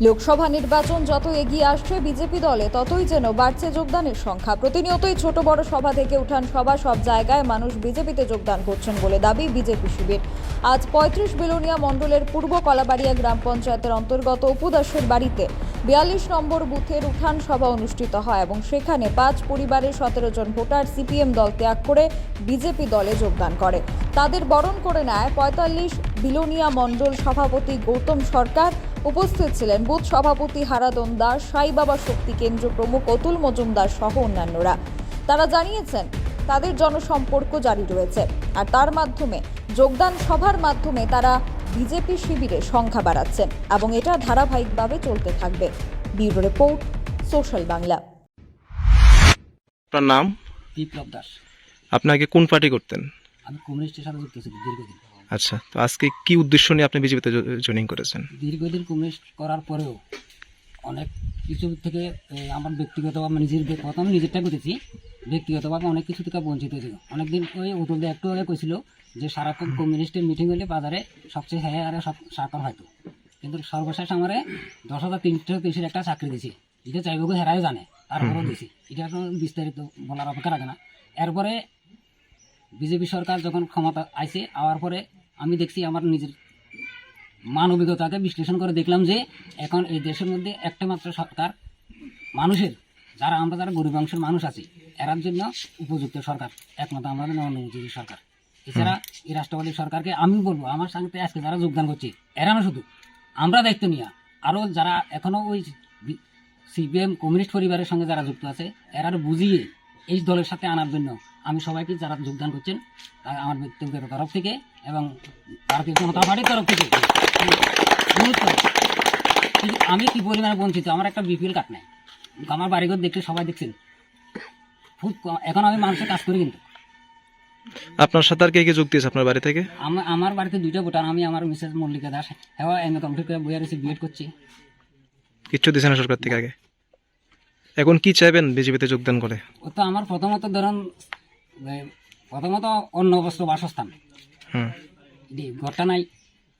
লোকসভা নির্বাচন যত এগিয়ে আসছে, বিজেপি দলে ততই যেন বাড়ছে যোগদানের সংখ্যা। প্রতিনিয়তই ছোট বড় সভা থেকে উঠান সভা, সব জায়গায় মানুষ বিজেপিতে যোগদান করছেন বলে দাবি বিজেপি শিবির। আজ পঁয়ত্রিশ বিলোনিয়া মণ্ডলের পূর্ব কলাবাড়িয়া গ্রাম পঞ্চায়েতের অন্তর্গত উপদাসের বাড়িতে বিয়াল্লিশ নম্বর বুথের উঠান সভা অনুষ্ঠিত হয় এবং সেখানে পাঁচ পরিবারের সতেরো জন ভোটার সিপিএম দল ত্যাগ করে বিজেপি দলে যোগদান করে। তাদের বরণ করে নেয় পঁয়তাল্লিশ বিলোনিয়া মণ্ডল সভাপতি গৌতম সরকার উপস্থিত ছিলেন বুথ সভাপতি হারাদন দাস সাই বাবা শক্তি কেন্দ্র প্রমুখ অতুল মজুমদার সহ অন্যান্যরা। তারা জানিয়েছেন তাদের জনসম্পর্ক জারি রয়েছে আর তার মাধ্যমে যোগদান সভার মাধ্যমে তারা বিজেপি শিবিরে সংখ্যা বাড়াচ্ছেন এবং এটা ধারাবাহিকভাবে চলতে থাকবে। Bureau report social Bangla. আপনার নাম? বিপ্লব দাস। আপনি আগে কোন পার্টি করতেন? আমি কমিউনিস্টের সাথে যুক্ত ছিলাম দীর্ঘদিন। আচ্ছা তো আজকে কি উদ্দেশ্য নিয়ে আপনি বিজেপিতে জয়েনিং করেছেন? দীর্ঘদিন কমিউনিস্ট করার পরেও অনেক কিছু থেকে আমার ব্যক্তিগতভাবে নিজের ব্য- প্রথমে নিজেরটা করেছি ব্যক্তিগতভাবে অনেক কিছু থেকে বঞ্চিত ছিল। অনেকদিন ওই উতুল দা একটু আগে কইছিল যে সারাক্ষণ কমিউনিস্টের মিটিং হলে বাজারে সবচেয়ে হ্যাঁ আরে সব সাকার হয়তো। কিন্তু সর্বশেষ আমারে দশ হাজার তিনশো তিরিশের একটা চাকরি দিছি। এটা চাইব হেরাই জানে তারপরেও দিছি। এটা বিস্তারিত বলার অপেক্ষা রাখে না। এরপরে বিজেপি সরকার যখন ক্ষমতা আইছে, আওয়ার পরে আমি দেখছি আমার নিজের মানবিকতাকে বিশ্লেষণ করে দেখলাম যে এখন এই দেশের মধ্যে একটা মাত্র সরকার মানুষের, যারা আমরা যারা গরিব অংশের মানুষ আছি, এরার জন্য উপযুক্ত সরকার, একমাত্র আমাদের নরেন্দ্র সরকার। এছাড়া এই রাষ্ট্রবাদী সরকারকে আমি বলব, আমার সঙ্গে আজকে যারা যোগদান করছে, এরা না শুধু, আমরা দায়িত্ব নিয়ে, আরও যারা এখনও ওই সিপিএম কমিউনিস্ট পরিবারের সঙ্গে যারা যুক্ত আছে এরা বুঝিয়ে এই দলের সাথে আনার জন্য আমি সবাইকে যারা যোগদান করছেন আমার ব্যক্তিগত তরফ থেকে এবং ভারতীয় জনতা পার্টির তরফ থেকে। কিন্তু আমি কি পরিমাণে বঞ্চিত? আমার একটা বিপিএল কার্ড নাই। আমার বাড়িঘর দেখলে সবাই দেখছেন। খুব এখন আমি মানুষের কাজ করি কিন্তু। আপনার সাথে আর কে কে যুক্তি দিয়েছে আপনার বাড়ি থেকে? আমার বাড়িতে দুইটা ভোটার আমি আমার মিসেস মল্লিকা দাস। হ্যাঁ এম এ কমপ্লিট করে বইয়া রয়েছে বিএড করছি। কিচ্ছু দিয়েছে না সরকার থেকে আগে? এখন কি চাইবেন বিজেপিতে যোগদান করে? ও তো আমার প্রথমত ধরুন প্রথমত অন্য বস্তু বাসস্থান। হুম। ঘরটা নাই।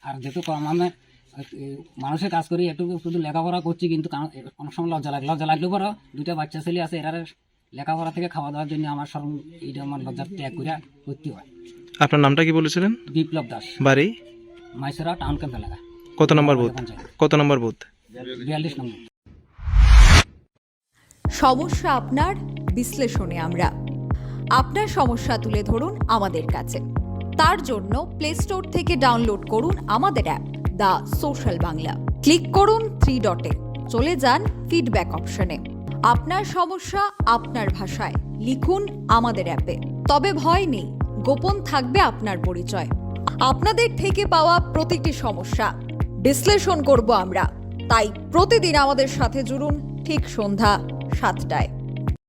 আর যেহেতু কম আমি মানুষের কাজ করি একটু শুধু লেখাপড়া করছি কিন্তু অনেক সময় লজ্জা লাগে। লজ্জা লাগলেও পরও দুইটা বাচ্চা ছেলে আছে এরা লেখাপড়া থেকে খাওয়া দাওয়ার জন্য আমার সরম এইটা আমার লজ্জা ত্যাগ করে করতে হয়। আপনার নামটা কি বলেছিলেন? বিপ্লব দাস। বাড়ি? মাইসরা টাউন ক্যাম্প এলাকা। কত নম্বর বুথ? কত নম্বর বুথ? বিয়াল্লিশ নম্বর। সমস্যা আপনার বিশ্লেষণে আমরা। আপনার সমস্যা তুলে ধরুন আমাদের কাছে। তার জন্য প্লে স্টোর থেকে ডাউনলোড করুন আমাদের app the social Bangla click করুন থ্রি ডটে চলে যান ফিডব্যাক অপশনে আপনার সমস্যা আপনার ভাষায়। লিখুন আমাদের অ্যাপে তবে ভয় নেই, গোপন থাকবে আপনার পরিচয়। আপনাদের থেকে পাওয়া প্রতিটি সমস্যা বিশ্লেষণ করব আমরা। তাই প্রতিদিন আমাদের সাথে জুড়ুন ঠিক সন্ধ্যা সাতটায়।